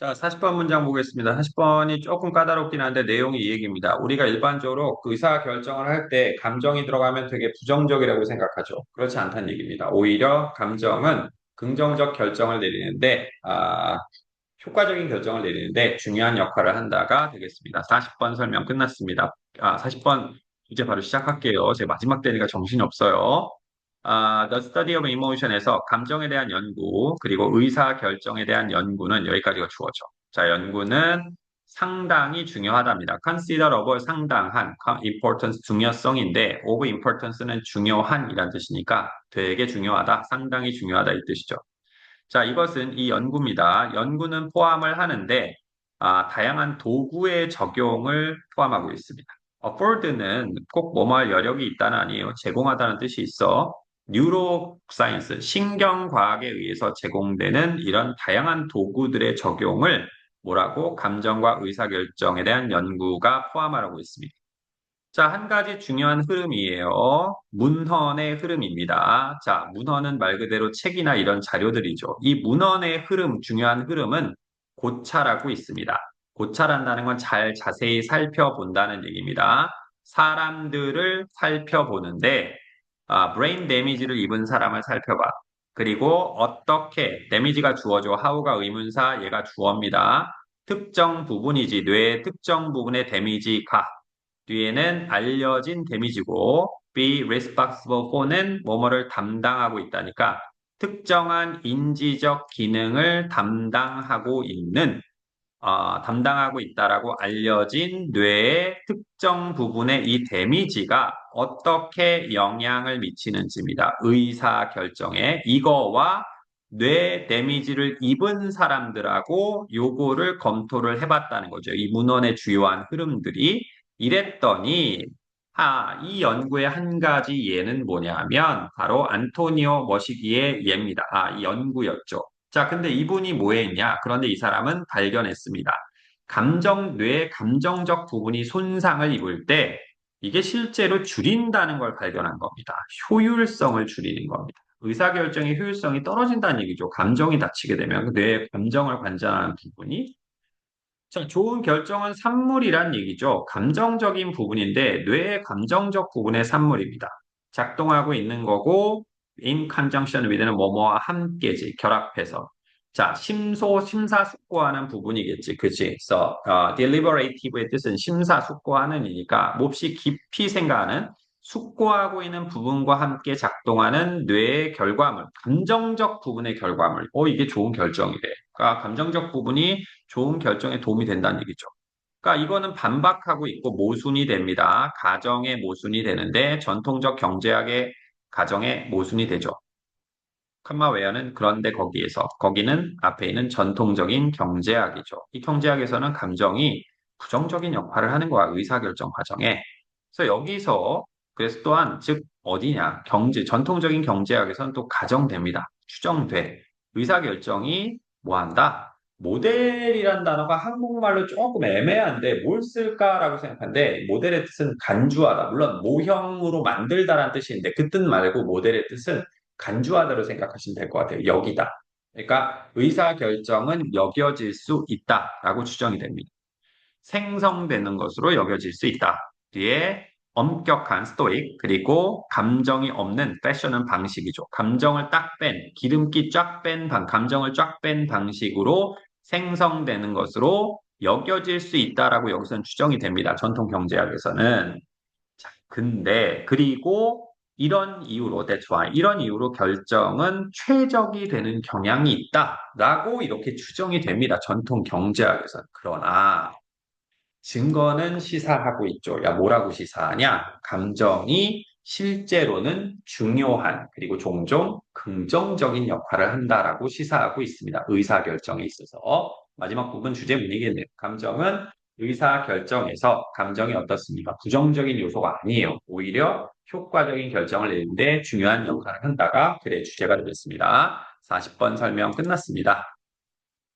자, 40번 문장 보겠습니다. 40번이 조금 까다롭긴 한데 내용이 이 얘기입니다. 우리가 일반적으로 그 의사 결정을 할 때 감정이 들어가면 되게 부정적이라고 생각하죠. 그렇지 않다는 얘기입니다. 오히려 감정은 긍정적 결정을 내리는데, 아, 효과적인 결정을 내리는데 중요한 역할을 한다가 되겠습니다. 40번 설명 끝났습니다. 아, 40번 이제 바로 시작할게요. 제 마지막 때니까 정신이 없어요. 아, The Study of Emotion에서 감정에 대한 연구, 그리고 의사 결정에 대한 연구는 여기까지가 주어져. 자, 연구는 상당히 중요하답니다. consider of 상당한, importance 중요성인데, of importance는 중요한이란 뜻이니까 되게 중요하다, 상당히 중요하다 이 뜻이죠. 자, 이것은 이 연구입니다. 연구는 포함을 하는데, 아, 다양한 도구의 적용을 포함하고 있습니다. afford는 꼭 뭐뭐할 여력이 있다는 아니에요. 제공하다는 뜻이 있어. 뉴로사이언스, 신경과학에 의해서 제공되는 이런 다양한 도구들의 적용을 뭐라고 감정과 의사결정에 대한 연구가 포함하고 있습니다. 자, 한 가지 중요한 흐름이에요. 문헌의 흐름입니다. 자, 문헌은 말 그대로 책이나 이런 자료들이죠. 이 문헌의 흐름, 중요한 흐름은 고찰하고 있습니다. 고찰한다는 건 잘 자세히 살펴본다는 얘기입니다. 사람들을 살펴보는데 아, 브레인 데미지를 입은 사람을 살펴봐. 그리고 어떻게 데미지가 주어져 하우가 의문사 얘가 주어입니다. 특정 부분이지 뇌의 특정 부분의 데미지가 뒤에는 알려진 데미지고 be responsible for는 뭐뭐를 담당하고 있다니까 특정한 인지적 기능을 담당하고 있는 어, 담당하고 있다라고 알려진 뇌의 특정 부분의 이 데미지가 어떻게 영향을 미치는지입니다. 의사 결정에 이거와 뇌 데미지를 입은 사람들하고 요거를 검토를 해봤다는 거죠. 이 문헌의 주요한 흐름들이 이랬더니 아, 이 연구의 한 가지 예는 뭐냐면 바로 안토니오 머시기의 예입니다. 아, 이 연구였죠. 자, 근데 이분이 뭐 했냐? 그런데 이 사람은 발견했습니다. 감정, 뇌의 감정적 부분이 손상을 입을 때 이게 실제로 줄인다는 걸 발견한 겁니다. 효율성을 줄이는 겁니다. 의사결정의 효율성이 떨어진다는 얘기죠. 감정이 다치게 되면 뇌의 감정을 관장하는 부분이 자, 좋은 결정은 산물이란 얘기죠. 감정적인 부분인데 뇌의 감정적 부분의 산물입니다. 작동하고 있는 거고 in conjunction with는 뭐뭐와 함께지 결합해서. 자 심소 심사숙고하는 부분이겠지. 그치? 그래서 어, deliberative의 뜻은 심사숙고하는이니까 몹시 깊이 생각하는 숙고하고 있는 부분과 함께 작동하는 뇌의 결과물 감정적 부분의 결과물. 어 이게 좋은 결정이래. 그러니까 감정적 부분이 좋은 결정에 도움이 된다는 얘기죠. 그러니까 이거는 반박하고 있고 모순이 됩니다. 가정의 모순이 되는데 전통적 경제학의 가정의 모순이 되죠. 칸마웨어는 그런데 거기에서 거기는 앞에 있는 전통적인 경제학이죠. 이 경제학에서는 감정이 부정적인 역할을 하는 거야 의사결정 과정에. 그래서 여기서 그래서 또한 즉 어디냐 경제 전통적인 경제학에서는 또 가정됩니다. 추정돼 의사결정이 뭐한다 모델이란 단어가 한국말로 조금 애매한데 뭘 쓸까라고 생각하는데 모델의 뜻은 간주하다. 물론 모형으로 만들다라는 뜻인데 그 뜻 말고 모델의 뜻은 간주하다로 생각하시면 될 것 같아요. 여기다. 그러니까 의사결정은 여겨질 수 있다라고 추정이 됩니다. 생성되는 것으로 여겨질 수 있다. 뒤에 엄격한 스토익 그리고 감정이 없는 패션은 방식이죠. 감정을 딱 뺀, 기름기 쫙뺀 방, 감정을 쫙 뺀 방식으로 생성되는 것으로 여겨질 수 있다라고 여기서는 추정이 됩니다. 전통 경제학에서는. 자, 근데 그리고 이런 이유로 why 이런 이유로 결정은 최적이 되는 경향이 있다라고 이렇게 추정이 됩니다. 전통 경제학에서는. 그러나 증거는 시사하고 있죠. 야, 뭐라고 시사하냐? 감정이 실제로는 중요한 그리고 종종 긍정적인 역할을 한다라고 시사하고 있습니다. 의사결정에 있어서 마지막 부분 주제 문이겠네요. 감정은 의사결정에서 감정이 어떻습니까? 부정적인 요소가 아니에요. 오히려 효과적인 결정을 내는데 중요한 역할을 한다가 글의 주제가 되겠습니다. 40번 설명 끝났습니다.